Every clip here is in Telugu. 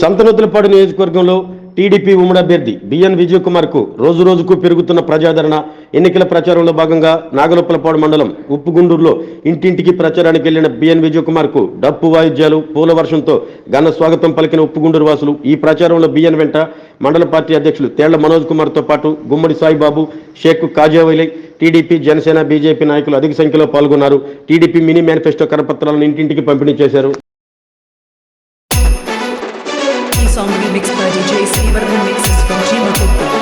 సంతనూతులపాడు నియోజకవర్గంలో టీడీపీ ఉమ్మడి అభ్యర్థి బిఎన్ విజయ్ కుమార్కు రోజు రోజుకు పెరుగుతున్న ప్రజాదరణ ఎన్నికల ప్రచారంలో భాగంగా నాగలొప్పలపాడు మండలం ఉప్పుగుండూరులో ఇంటింటికి ప్రచారానికి వెళ్ళిన బిఎన్ విజయ్ కుమార్కు డప్పు వాయిద్యాలు పూల వర్షంతో ఘన స్వాగతం పలికిన ఉప్పుగుండూరు వాసులు ఈ ప్రచారంలో బిఎన్ వెంట మండల పార్టీ అధ్యక్షులు తేళ్ళ మనోజ్ కుమార్తో పాటు గుమ్మడి సాయిబాబు షేక్ కాజావైలై టీడీపీ జనసేన బీజేపీ నాయకులు అధిక సంఖ్యలో పాల్గొన్నారు. టీడీపీ మినీ మేనిఫెస్టో కరపత్రాలను ఇంటింటికి పంపిణీ చేశారు. song remixed by DJ Silver remixes from Jimmy Cooper.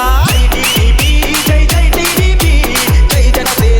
జై జై టీడీపీ జై జై టీడీపీ జై జనసేన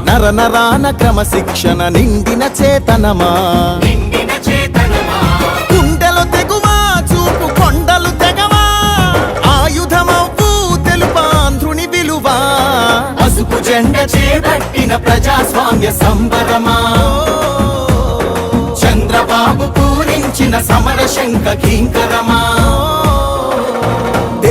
నినాద గళమా నర నరాన క్రమశిక్షణ నిండిన చేతనమా? గుండెలు తెగువా? చూపు కొండలు తెగవా? ఆయుధమవ్వు తెలుపాంధ్రుని విలువా? పసుపు జెండ చేపట్టిన ప్రజాస్వామ్య సంబరమా? చంద్రబాబు పూరించిన సమర శంఖ కింకరమా?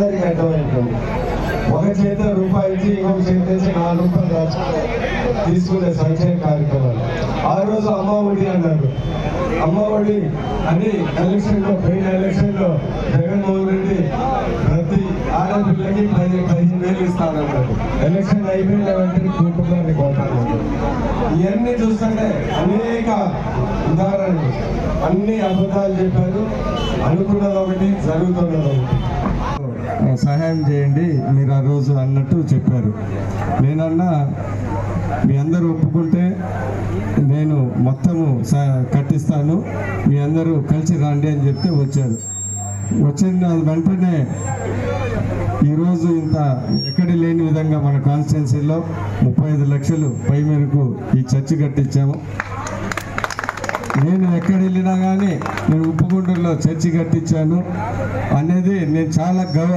అందరికీ అర్థమైపోయింది. ఒక చేత రూపాయి ఇచ్చి ఇంకొక చేత ఇచ్చి నాలుగు రూపాయలు దాచుకుని తీసుకునే సంక్షేమ కార్యక్రమాలు. ఆ రోజు అమ్మ ఒడి అన్నారు. అమ్మ ఒడి అని ఎలక్షన్లో పోయిన ఎలక్షన్ జగన్మోహన్ రెడ్డి ఆడపిల్లకి పది పదిహేను వేలు ఇస్తానన్నాడు. ఎలక్షన్ అయిపోయిన వెంటనే కుటుంబాన్ని కొట్టాలి ఇవన్నీ చూస్తుంటే అనేక ఉదాహరణలు అన్ని అబద్ధాలు చెప్పారు. అనుకున్నది ఒకటి జరుగుతున్నది ఒకటి. సహాయం చేయండి. మీరు ఆ రోజు అన్నట్టు చెప్పారు. నేనన్నా మీ అందరూ ఒప్పుకుంటే నేను మొత్తము స- కట్టిస్తాను. మీ అందరూ కలిసి రండి అని చెప్తే వచ్చారు. వచ్చిన వెంటనే ఈరోజు ఇంత ఎక్కడ లేని విధంగా మన కాన్స్టిట్యున్సీలో ముప్పై ఐదు లక్షలు పై మేరకు ఈ చర్చి కట్టించాము. నేను ఎక్కడ వెళ్ళినా కానీ నేను ఉప్పుగుంటూరులో చర్చి కట్టించాను అనేది నేను చాలా గర్వ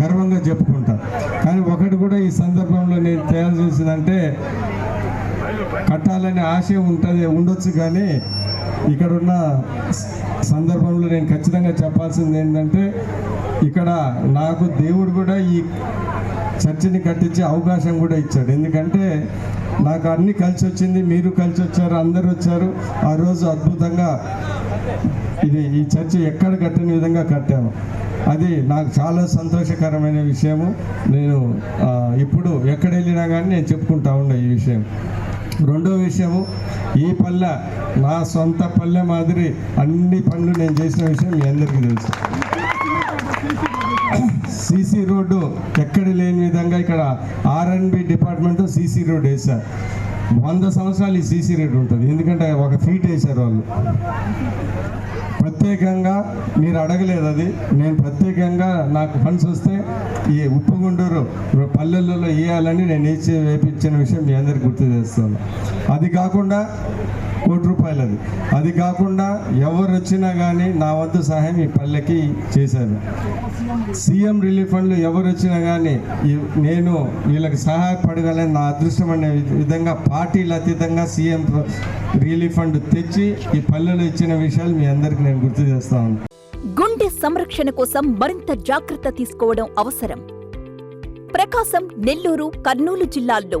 గర్వంగా చెప్పుకుంటాను కానీ ఒకటి కూడా ఈ సందర్భంలో నేను తయారు చేసిందంటే కట్టాలనే ఆశయం ఉంటుంది ఉండొచ్చు కానీ ఇక్కడున్న సందర్భంలో నేను ఖచ్చితంగా చెప్పాల్సింది ఏంటంటే ఇక్కడ నాకు దేవుడు కూడా ఈ చర్చిని కట్టించే అవకాశం కూడా ఇచ్చాడు. ఎందుకంటే నాకు అన్ని కలిసి వచ్చింది మీరు కలిసి వచ్చారు అందరు వచ్చారు. ఆ రోజు అద్భుతంగా ఇది ఈ చర్చి ఎక్కడ కట్టని విధంగా కట్టాము. అది నాకు చాలా సంతోషకరమైన విషయము. నేను ఇప్పుడు ఎక్కడ వెళ్ళినా కానీ నేను చెప్పుకుంటా ఉన్నా ఈ విషయం. రెండో విషయము ఈ పల్లె నా సొంత పల్లె మాదిరి అన్ని పనులు నేను చేసిన విషయం మీ అందరికీ తెలుసు. సీసీ రోడ్డు ఎక్కడ లేని విధంగా ఇక్కడ ఆర్ఎన్బి డిపార్ట్మెంట్ సీసీ రోడ్ వేశారు. వంద సంవత్సరాలు ఈ సీసీ రోడ్ ఉంటుంది. ఎందుకంటే ఒక ఫీట్ వేశారు వాళ్ళు. ప్రత్యేకంగా మీరు అడగలేదు అది. నేను ప్రత్యేకంగా నాకు ఫండ్స్ వస్తే ఈ ఉప్పుగుండూరు పల్లెల్లో వేయాలని నేను వేసి వేపించిన విషయం మీ అందరికి గుర్తు చేస్తాను. అది కాకుండా కోటి రూపాయలు అది. అది కాకుండా ఎవరు వచ్చినా కానీ నా వంతు సహాయం ఈ పల్లెకి చేశాను సీఎం రిలీఫ్ ఫండ్లు ఎవరు వచ్చినా కానీ నేను వీళ్ళకి సహాయపడగలని నా అదృష్టం అనే వి- విధంగా పార్టీలు అతీతంగా సీఎం రిలీఫ్ ఫండ్ తెచ్చి ఈ పల్లెలో ఇచ్చిన విషయాలు మీ అందరికి నేను గుర్తు చేస్తాను గుండె సంరక్షణ కోసం మరింత జాగ్రత్త తీసుకోవడం అవసరం. ప్రకాశం నెల్లూరు కర్నూలు జిల్లాల్లో